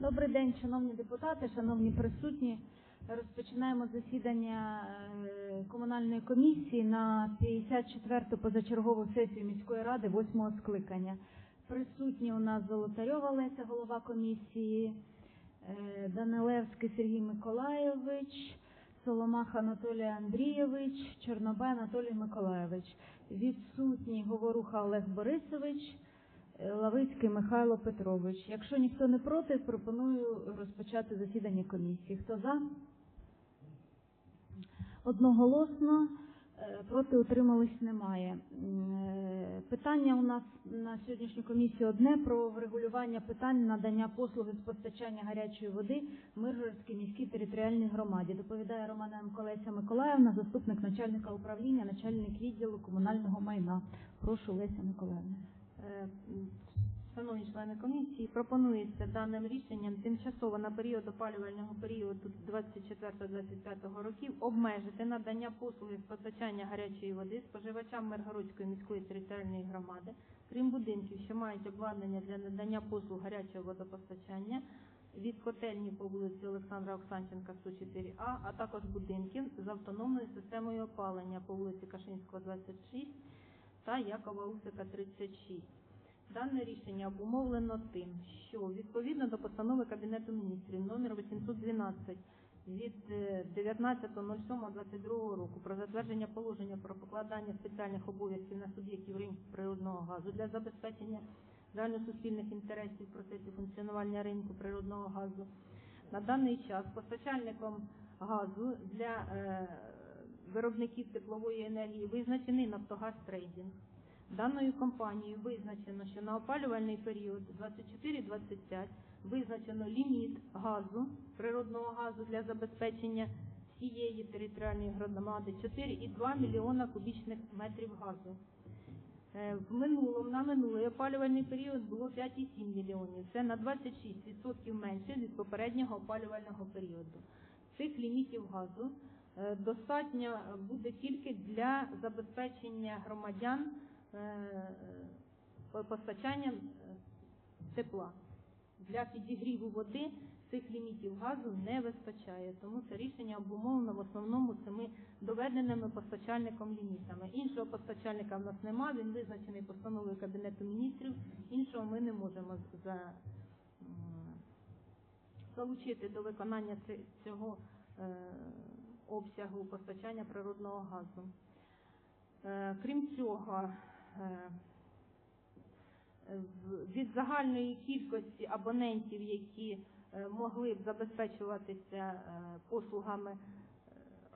Добрий день, шановні депутати, шановні присутні. Розпочинаємо засідання е, комунальної комісії на 54-ту позачергову сесію міської ради 8-го скликання. Присутні у нас Золотарьова Леся, голова комісії, е, Данилевський Сергій Миколайович, Соломах Анатолій Андрійович, Чорнобай Анатолій Миколайович. Відсутній Говоруха Олег Борисович, Лавицький Михайло Петрович. Якщо ніхто не проти, пропоную розпочати засідання комісії. Хто за? Одноголосно. Е, Проти утримались немає. Е, Питання у нас на сьогоднішню комісію одне про врегулювання питань надання послуги з постачання гарячої води Миргородській міській територіальній громаді. Доповідає Романа Колеся Миколаївна, заступник начальника управління, начальник відділу комунального майна. Прошу Леся Миколаївна. Е, Шановні члени комісії, пропонується даним рішенням тимчасово на період опалювального періоду 24-25 років обмежити надання послуги з постачання гарячої води споживачам Миргородської міської територіальної громади, крім будинків, що мають обладнання для надання послуг гарячого водопостачання від котельні по вулиці Олександра Оксанченка 104А, а також будинків з автономною системою опалення по вулиці Кашинського 26 та Якова Усика 36. Дане рішення обумовлено тим, що відповідно до постанови Кабінету міністрів номер 812 від е, 19.07.22 року про затвердження положення про покладання спеціальних обов'язків на суб'єктів ринку природного газу для забезпечення загальносуспільних інтересів в процесі функціонування ринку природного газу. На даний час постачальником газу для е, виробників теплової енергії визначений Нафтогаз Трейдинг. Даною компанією визначено, що на опалювальний період 24-25 визначено ліміт газу, природного газу для забезпечення всієї територіальної громади 4,2 мільйона кубічних метрів газу. Е, В минулому на минулий опалювальний період було 5,7 мільйонів. Це на 26% менше від попереднього опалювального періоду. Цих лімітів газу е, достатньо буде тільки для забезпечення громадян постачанням е, тепла. Для підігріву води цих лімітів газу не вистачає, тому це рішення обумовлено в основному цими доведеними постачальником лімітами. Іншого постачальника в нас немає, він визначений постановою Кабінету міністрів, іншого ми не можемо за, залучити до виконання цього е, обсягу постачання природного газу. Е, Крім цього, е, від загальної кількості абонентів, які е, могли б забезпечуватися е, послугами е,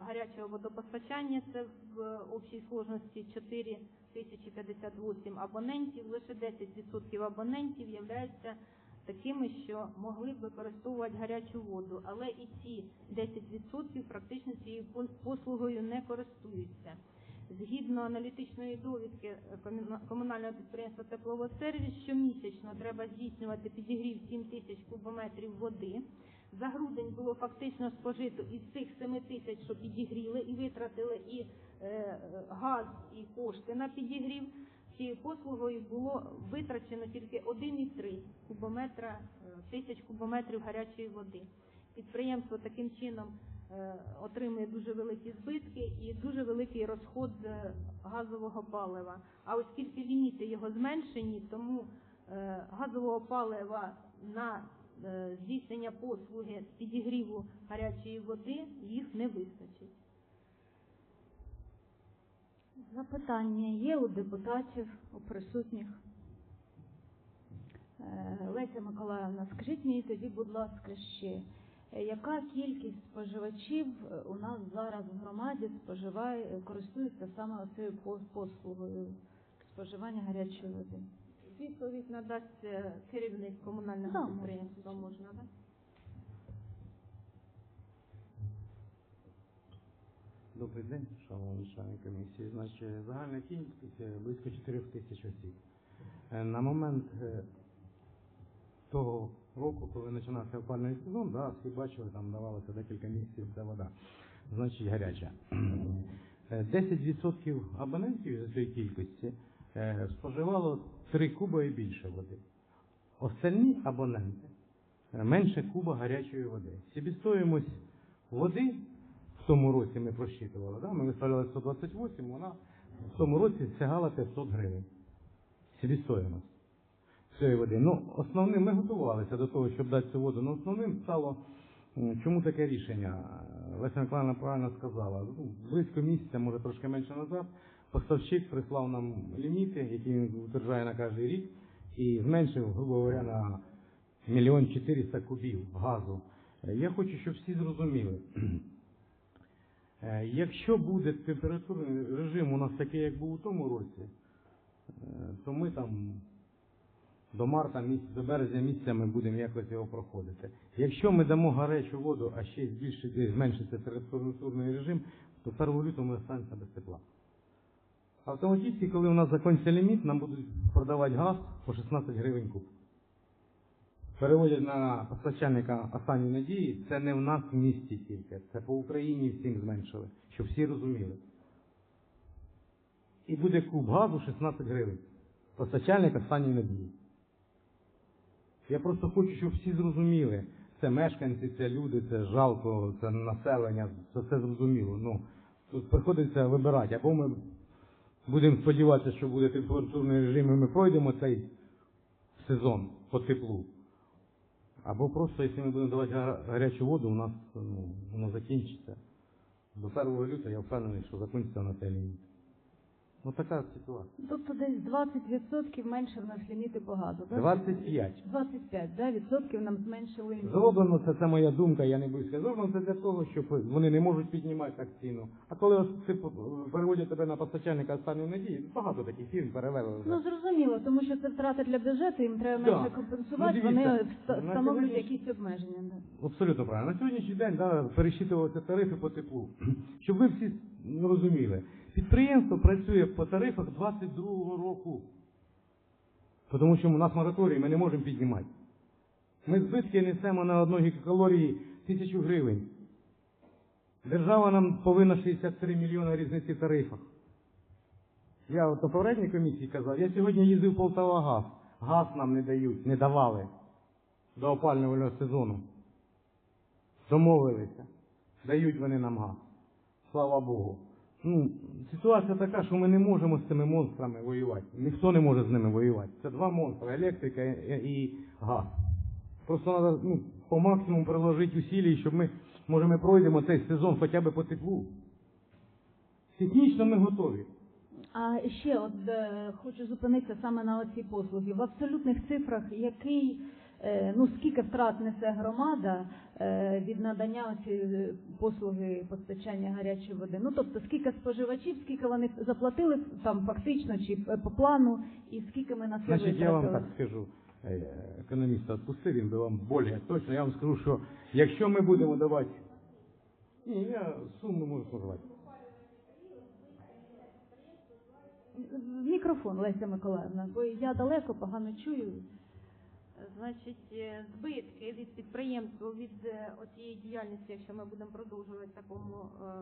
гарячого водопостачання, це в общій сложності 4058 абонентів, лише 10% абонентів являються такими, що могли б використовувати гарячу воду, але і ці 10% практично цією послугою не користуються. Згідно аналітичної довідки е, комунального підприємства Тепловодсервіс, щомісячно треба здійснювати підігрів 7 тисяч кубометрів води. За грудень було фактично спожито із цих 7 тисяч, що підігріли, і витратили і е, газ, і кошти на підігрів. Цією послугою було витрачено тільки 1,3 кубометра, е, тисяч кубометрів гарячої води. Підприємство таким чином отримує дуже великі збитки і дуже великий розход е, газового палива. А оскільки ліміти його зменшені, тому е, газового палива на е, здійснення послуги з підігріву гарячої води їх не вистачить. Запитання є у депутатів, у присутніх. Е, Леся Миколаївна, скажіть мені тоді, будь ласка, ще, е, яка кількість споживачів е, у нас зараз в громаді споживає, е, користується саме цією послугою споживання гарячої води? Відповідь надасть е, керівник комунального Да, підприємства. Можна, так? Добрий день, шановні члени комісії. Значить, загальна кількість е, близько 4 тисяч осіб. Е, На момент е, того року, коли починався опальний сезон, да, всі бачили, там давалося декілька місяців ця вода, значить гаряча. Е, 10% абонентів з цієї кількості е, споживало 3 куби і більше води. Остальні абоненти е, менше куба гарячої води. Себістоїмость води в тому році ми просчитували, да? ми виставляли 128, вона в тому році сягала 500 гривень. Себістоїмость цієї води. Ну, основним ми готувалися до того, щоб дати цю воду. Ну, основним стало, чому таке рішення? Леся Миколаївна правильно сказала. Ну, близько місяця, може трошки менше назад, поставщик прислав нам ліміти, які він утверджає на кожен рік, і зменшив, грубо говоря, на мільйон 400 кубів газу. Я хочу, щоб всі зрозуміли. Е, Якщо буде температурний режим у нас такий, як був у тому році, е, то ми там до марта до березня місяця ми будемо якось його проходити. Якщо ми дамо гарячу воду, а ще збільшити, зменшиться температурний режим, то 1 лютого ми останемося без тепла. Автоматично, коли у нас закінчиться ліміт, нам будуть продавати газ по 16 гривень куб. Переводять на постачальника останньої надії, це не в нас в місті тільки, це по Україні всім зменшили, щоб всі розуміли. І буде куб газу 16 гривень. Постачальник останньої надії. Я просто хочу, щоб всі зрозуміли. Це мешканці, це люди, це жалко, це населення, це все зрозуміло. Ну, тут приходиться вибирати. Або ми будемо сподіватися, що буде температурний режим, і ми пройдемо цей сезон по теплу. Або просто, якщо ми будемо давати гарячу воду, у нас ну, воно закінчиться. До 1 лютого я впевнений, що закінчиться на цей ліміт. Ну така ситуація. Тобто десь 20% менше в нас ліміти по газу. так? 25. 25, да, відсотків нам зменшили ліміт. Зроблено це, це моя думка, я не сказати. Зроблено це для того, щоб вони не можуть піднімати так ціну. А коли ось ти переводять тебе на постачальника останньої надії, багато таких фірм перевели вже. Ну зрозуміло, тому що це втрати для бюджету, їм треба Да. менше компенсувати, Ну, дивіться, вони вста- на встановлюють сьогодні- якісь обмеження. Да. Абсолютно правильно. На сьогоднішній день да, пересчитувалися тарифи по теплу. Щоб ви всі ну, розуміли, підприємство працює по тарифах 22-го року. Тому що у нас мораторій, ми не можемо піднімати. Ми збитки несемо на одну гігакалорії тисячу гривень. Держава нам повинна 63 мільйони різниці в тарифах. Я от на попередній комісії казав, я сьогодні їздив Полтава газ. Газ нам не дають, не давали до опалювального сезону. Домовилися. Дають вони нам газ. Слава Богу. Ну, ситуація така, що ми не можемо з цими монстрами воювати. Ніхто не може з ними воювати. Це два монстри електрика і газ. Просто треба ну, по максимуму приложити усилий, щоб ми, може, ми пройдемо цей сезон хоча б по теплу. Технічно ми готові. А ще от е, хочу зупинитися саме на оці послуги. В абсолютних цифрах, який ну скільки втрат несе громада е, від надання е, послуги постачання гарячої води? Ну тобто скільки споживачів, скільки вони заплатили там фактично чи е, по плану, і скільки ми на це Значить, я вам так скажу, е, економіста відпустив, він би вам більш точно. Я вам скажу, що якщо ми будемо давати. Ні, я суму можу назвати. Мікрофон, Леся Миколаївна, бо я далеко погано чую. Значить, е, збитки від підприємства від е, оцієї діяльності, якщо ми будемо продовжувати в такому е,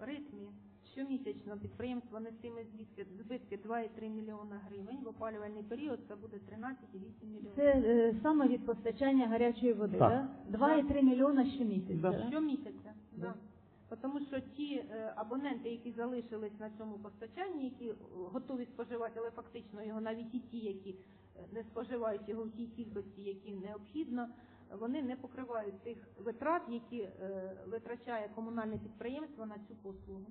ритмі, щомісячно підприємство нестиме збитки, збитки 2,3 мільйона гривень. В опалювальний період це буде 13,8 мільйонів. Це е, саме від постачання гарячої води, Так. да? 2,3 мільйона щомісяця. Да. Щомісяця, Да. да. Тому що ті е, абоненти, які залишились на цьому постачанні, які е, готові споживати, але фактично його навіть і ті, які е, не споживають його в тій кількості, які необхідно, вони не покривають тих витрат, які е, витрачає комунальне підприємство на цю послугу.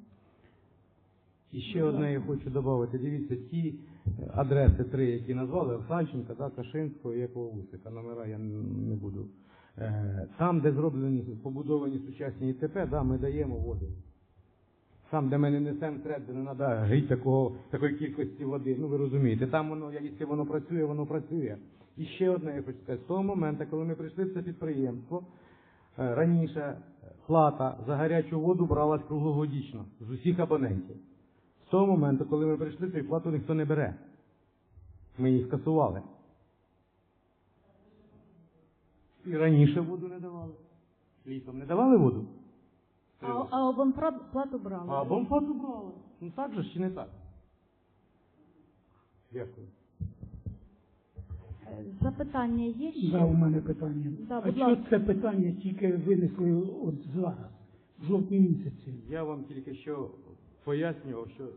І ще одне я хочу додати. Дивіться, ті е, адреси три, які назвали, Овсанченка, да, Кашинського і Якова номера я не буду. Е, Там, де зроблені, побудовані сучасні ІТП, да, ми даємо воду. Там, де ми не несемо трет, треба гріти такого, такої кількості води. Ну ви розумієте, там воно, якщо воно працює, воно працює. І ще одне я хочу сказати, з того моменту, коли ми прийшли в це підприємство, е, раніше плата за гарячу воду бралась круглогодічно з усіх абонентів. З того моменту, коли ми прийшли, цю плату ніхто не бере. Ми її скасували. І раніше воду не давали. Літом не давали воду? А, а абонплату брали. А абонплату брали. Ну так же ж чи не так? Дякую. Е, Запитання є ще? Да, у мене питання. Да, а будь що ласка. це питання тільки винесли от зараз, в жовтні місяці? Я вам тільки що пояснював, що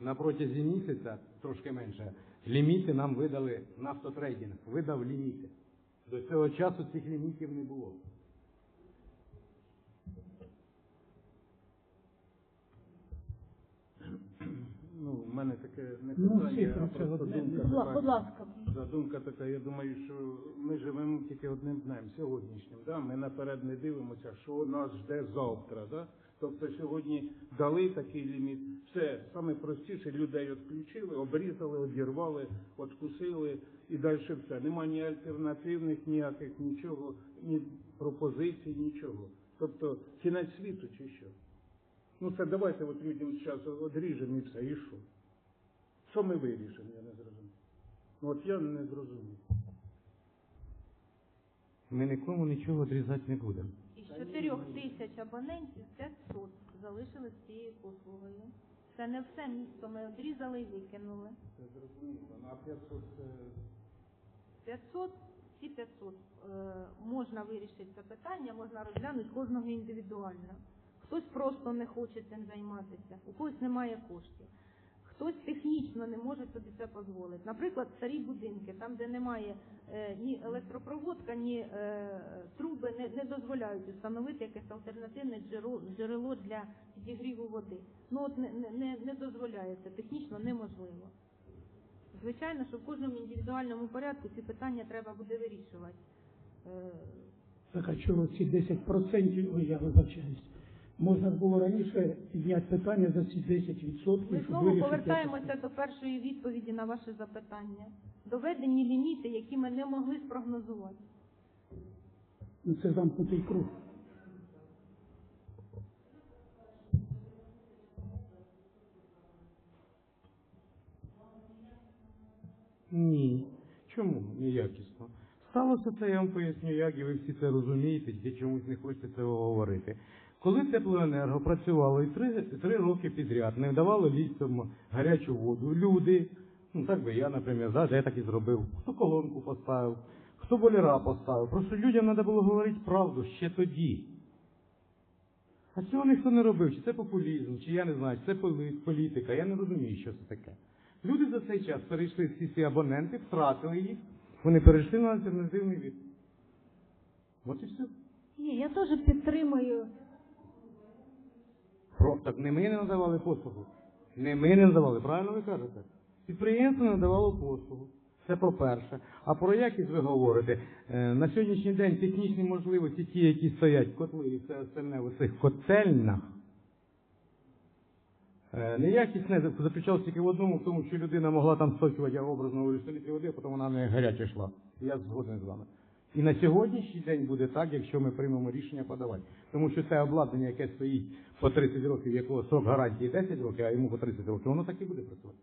на протязі місяця, трошки менше, ліміти нам видали нафтотрейдинг, видав ліміти. До цього часу цих лімітів не було. Ну, в мене таке не Ну, питання, а це просто думка Будь ла- така. Будь ласка. Да, думка така, я думаю, що ми живемо тільки одним днем, сьогоднішнім. Да? Ми наперед не дивимося, що нас жде завтра. Да? Тобто сьогодні дали такий ліміт. Все, саме простіше, людей відключили, обрізали, одірвали, откусили і далі все. Нема ні альтернативних, ніяких нічого, ні пропозицій, нічого. Тобто кінець світу чи що? Ну це давайте от людям зараз одріжемо і все, і що? Що ми вирішимо, я не зрозумів. Ну от я не зрозумів. Ми нікому нічого відрізати не будемо. Із 4 тисяч абонентів 500 залишили з цією послугою. Це не все місто ми одрізали і викинули. Це зрозуміло. Ну, а 500 це... 500, ці 500 е, можна вирішити це питання, можна розглянути кожного індивідуально. Хтось просто не хоче цим займатися, у когось немає коштів. Хтось технічно не може собі це дозволити. Наприклад, старі будинки, там, де немає е, ні електропроводка, ні е, труби, не, не дозволяють встановити якесь альтернативне джерело, джерело для підігріву води. Ну от не, не- не, не дозволяється, технічно неможливо. Звичайно, що в кожному індивідуальному порядку ці питання треба буде вирішувати. Е, Так а чого ці 10%, ой, я вибачаюсь, можна було раніше підняти питання за ці 10%, Ми знову повертаємося до першої відповіді на ваше запитання. Доведені ліміти, які ми не могли спрогнозувати. Ну, Це замкнутий круг. Ні. Чому неякісно? Сталося це, я вам поясню, як і ви всі це розумієте, тільки чомусь не хочете цього говорити. Коли теплоенерго працювало і три, три роки підряд, не давало лісом гарячу воду, люди, ну так би я, наприклад, да, я так і зробив, хто колонку поставив, хто боляра поставив. Просто людям треба було говорити правду ще тоді. А цього ніхто не робив, чи це популізм, чи я не знаю, чи це політика, я не розумію, що це таке. Люди за цей час перейшли всі ці абоненти, втратили їх, вони перейшли на альтернативний від. От і все. Ні, я теж підтримую. Так не ми не надавали послугу. Не ми не надавали, правильно ви кажете? Підприємство надавало послугу. Це по-перше. А про якість ви говорите? Е, на сьогоднішній день технічні можливості, ті, які стоять, котли і все остальне в цих котельнях, е, неякість не заключалася тільки в одному, в тому, що людина могла там сточувати, я образно говорю, 100 літрів води, а потім вона не гаряча йшла. Я згоден з вами. І на сьогоднішній день буде так, якщо ми приймемо рішення подавати. Тому що це обладнання, яке стоїть по 30 років, якого срок гарантії 10 років, а йому по 30 років, воно так і буде працювати.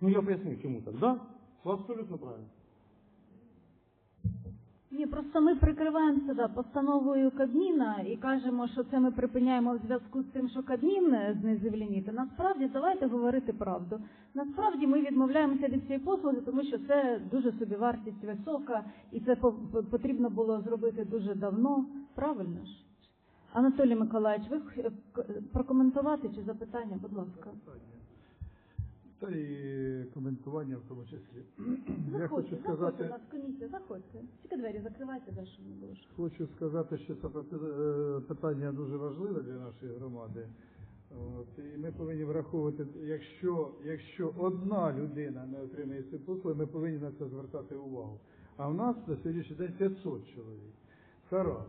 Ну я поясню, чому так. Да? Ви абсолютно правильно. Ні, просто ми прикриваємося да, постановою Кабміна і кажемо, що це ми припиняємо в зв'язку з тим, що Кабмін е, знизив ліміти. Насправді, давайте говорити правду. Насправді ми відмовляємося від цієї послуги, тому що це дуже собівартість висока, і це по- по- потрібно було зробити дуже давно. Правильно ж? Анатолій Миколаївич, ви прокоментувати чи запитання, будь ласка. Та і коментування в тому числі. Я хочу Заходьте, заходьте, сказати, заходьте. Закривайте, не було. хочу сказати, що це е, питання дуже важливе для нашої громади. От, і ми повинні враховувати, якщо, якщо одна людина не отримує ці послуги, ми повинні на це звертати увагу. А в нас на сьогоднішній день 500 чоловік. Це раз.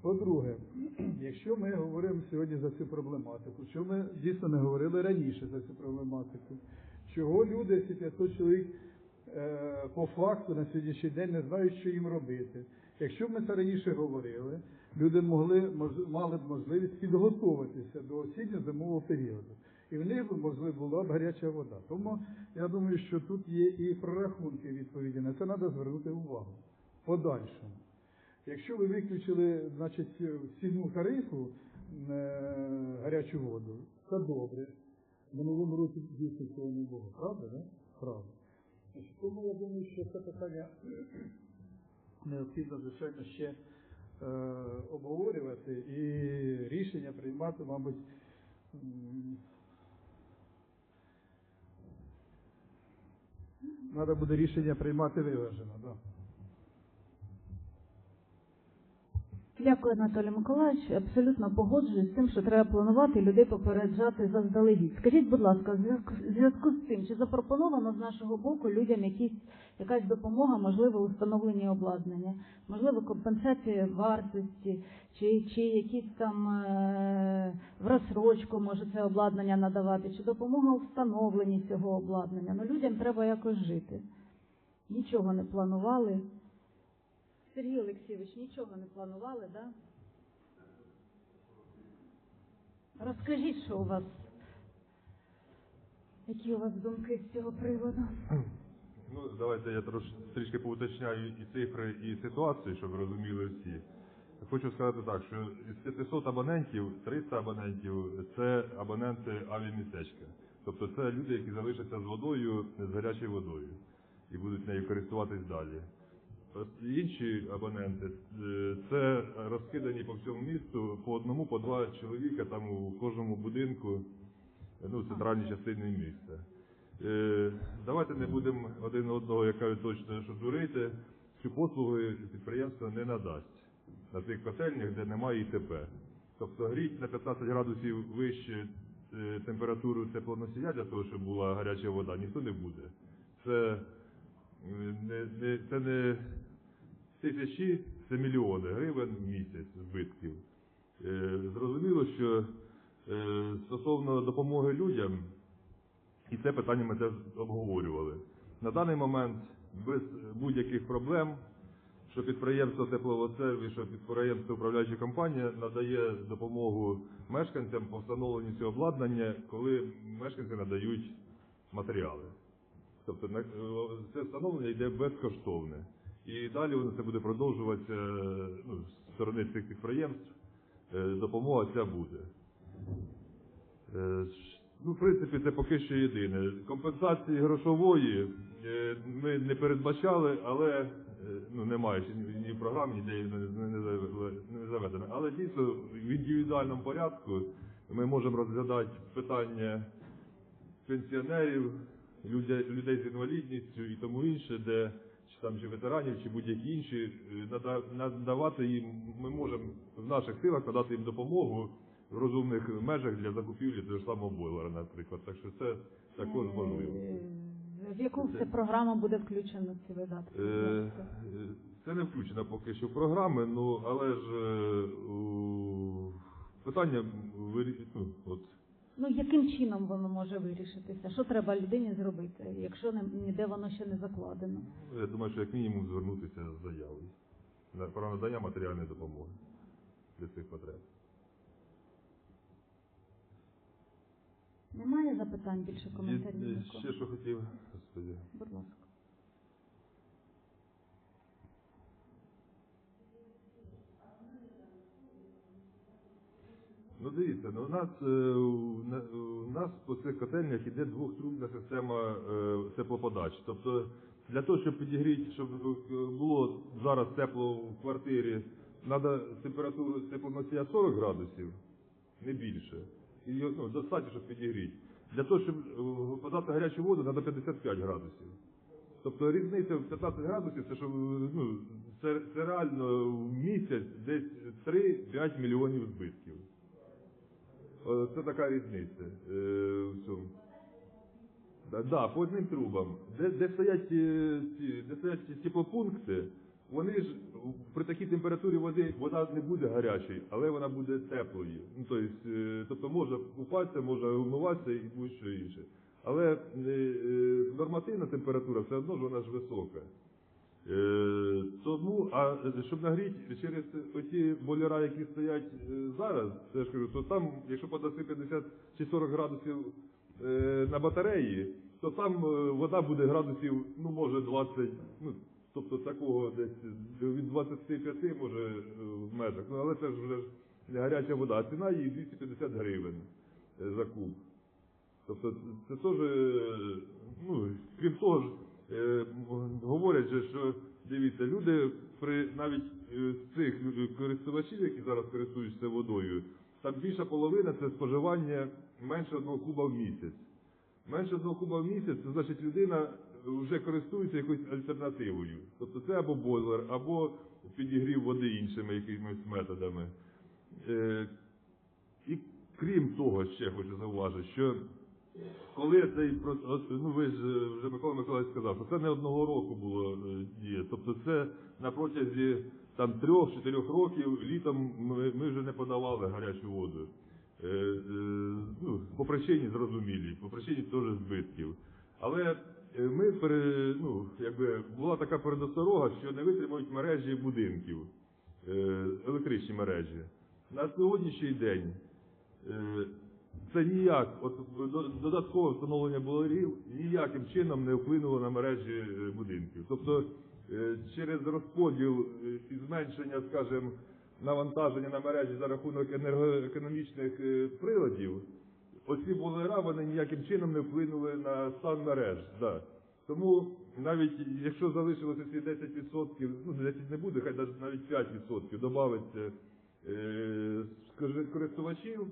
По-друге, якщо ми говоримо сьогодні за цю проблематику, що ми дійсно не говорили раніше за цю проблематику, чого люди, ці 500 чоловік, по факту на сьогоднішній день не знають, що їм робити. Якщо б ми це раніше говорили, люди могли, мали б можливість підготуватися до осінньо-зимового періоду. І в них, можливо, була б гаряча вода. Тому я думаю, що тут є і прорахунки відповіді. На це треба звернути увагу. Подальшому. Якщо ви виключили значить, ціну тарифу е, гарячу воду, це добре. В минулому році дійсно цього не було. Правда, да? Правда. Тому я думаю, що це питання необхідно, звичайно, ще е, обговорювати і рішення приймати, мабуть, треба буде рішення приймати виважено, да. Дякую, Анатолій Миколаївич. Абсолютно погоджуюсь з тим, що треба планувати і людей попереджати заздалегідь. Скажіть, будь ласка, в зв'язку- з цим, чи запропоновано з нашого боку людям якісь, якась допомога, можливо, у обладнання, можливо, компенсація вартості, чи, чи якісь там е, в розсрочку може це обладнання надавати, чи допомога у встановленні цього обладнання. Ну, людям треба якось жити. Нічого не планували. Сергій Олексійович, нічого не планували, так? Да? Розкажіть, що у вас, які у вас думки з цього приводу? Ну, давайте я трош, трішки поуточняю і цифри, і ситуацію, щоб розуміли всі. Хочу сказати так, що із 500 абонентів 300 абонентів це абоненти авіамістечка. Тобто це люди, які залишаться з водою, з гарячою водою і будуть нею користуватись далі. Інші абоненти е, це розкидані по всьому місту по одному, по два чоловіка там у кожному будинку, ну, в центральній частині міста. Е, Давайте не будемо один одного, як кажуть, точно, що дурити. Цю послугу підприємство не надасть на тих котельнях, де немає ІТП. Тобто гріть на 15 градусів вище е, температуру теплоносія для того, щоб була гаряча вода, ніхто не буде. Це не, не, це не тисячі, це мільйони гривень в місяць збитків. Е, Зрозуміло, що е, стосовно допомоги людям, і це питання ми теж обговорювали. На даний момент без будь-яких проблем, що підприємство тепловодсервіс, що підприємство управляюча компанія надає допомогу мешканцям по встановленню цього обладнання, коли мешканці надають матеріали. Тобто це встановлення йде безкоштовне. І далі воно це буде продовжуватися ну, з сторони цих підприємств. е, Допомога ця буде. Е, Ну, в принципі, це поки що єдине. Компенсації грошової е, ми не передбачали, але ну, немає ще ні, в програмі, ніде не заведено. Але дійсно в індивідуальному порядку ми можемо розглядати питання пенсіонерів, людей, людей з інвалідністю і тому інше, де чи там чи ветеранів, чи будь-які інші, е, надавати їм, ми можемо в наших силах надати їм допомогу в розумних межах для закупівлі того ж самого бойлера, наприклад. Так що це також можливо. Е, В яку це програму буде включено ці видатки? Е, Це не включено поки що в програми, ну але ж е, у- питання ну, от, Ну, яким чином воно може вирішитися? Що треба людині зробити, якщо не- ніде воно ще не закладено? я думаю, що як мінімум звернутися з заявою на про надання матеріальної допомоги для цих потреб. Немає запитань більше коментарів? е, нікого? ще що хотів, господи. Будь ласка. Ну дивіться, ну, у нас е, у нас по цих котельнях іде двохтрубна система е, теплоподач. Тобто для того, щоб підігріти, щоб е, було зараз тепло в квартирі, треба температуру теплоносія 40 градусів, не більше. І ну, достатньо, щоб підігріти. Для того, щоб подати гарячу воду, треба 55 градусів. Тобто різниця в 15 градусів, це що ну, це, це реально в місяць десь 3-5 мільйонів збитків. Е, Це така різниця е, в цьому. Да, по одним трубам. Де, де стоять е, ці, де стоять теплопункти, вони ж при такій температурі води вода не буде гарячою, але вона буде теплою. Ну, тобто, тобто може купатися, може вмиватися і будь-що інше. Але нормативна температура все одно ж вона ж висока. Е, тому, а е, щоб нагріти через оті бойлера, які стоять е, зараз, це ж кажу, то там, якщо подаси 50 чи 40 градусів е, на батареї, то там вода буде градусів, ну може 20, ну тобто такого десь від 25 може в межах. Ну але це ж вже гаряча вода, а ціна її 250 гривень за куб. Тобто це теж, ну, крім того ж, говорять же, що дивіться, люди при навіть е, з цих е, користувачів, які зараз користуються водою, там більша половина це споживання менше одного куба в місяць. Менше одного куба в місяць, це значить людина вже користується якоюсь альтернативою. Тобто це або бойлер, або підігрів води іншими якимись методами. Е, і крім того, ще хочу зауважити, що коли цей про- от, ну ви ж вже Микола Миколаївич сказав, що це не одного року було е, діє. Тобто це на протязі там трьох-чотирьох років літом ми, ми вже не подавали гарячу воду. Е, е, ну, по причині зрозумілій, по причині теж збитків. Але е, ми пере, ну, якби була така передосторога, що не витримують мережі будинків, е, електричні мережі. На сьогоднішній день е, це ніяк, от додаткове встановлення бойлерів ніяким чином не вплинуло на мережі е, будинків. Тобто е, через розподіл е, і зменшення, скажімо, навантаження на мережі за рахунок енергоекономічних приладів, оці бойлера вони ніяким чином не вплинули на стан мереж. Да. Тому навіть якщо залишилося ці 10%, ну 10 не буде, хай навіть- навіть 5% додається користувачів,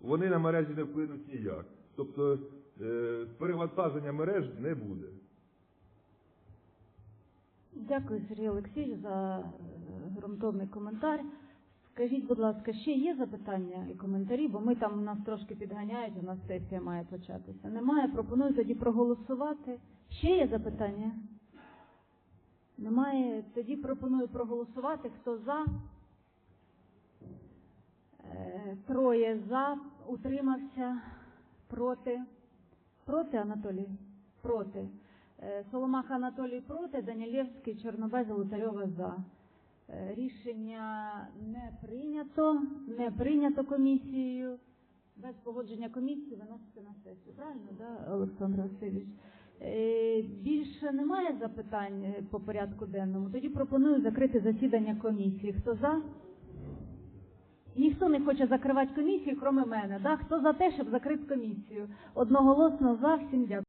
вони на мережі не вплинуть ніяк. Тобто е, перевантаження мереж не буде. Дякую, Сергій Олексійович, за е, ґрунтовний коментар. Скажіть, будь ласка, ще є запитання і коментарі, бо ми там нас трошки підганяють, у нас сесія має початися. Немає, пропоную тоді проголосувати. Ще є запитання? Немає. Тоді пропоную проголосувати. Хто за? Троє за, утримався, проти. Проти, Анатолій? Проти. Е, Соломаха Анатолій проти, Данілєвський, Чорнобай, Золотарьова за. Е, Рішення не прийнято, не прийнято комісією. Без погодження комісії виноситься на сесію. Правильно, да, Олександр Васильович? Е, Більше немає запитань по порядку денному. Тоді пропоную закрити засідання комісії. Хто за? Ніхто не хоче закривати комісію, крім мене. Да? Хто за те, щоб закрити комісію? Одноголосно за. Всім дякую.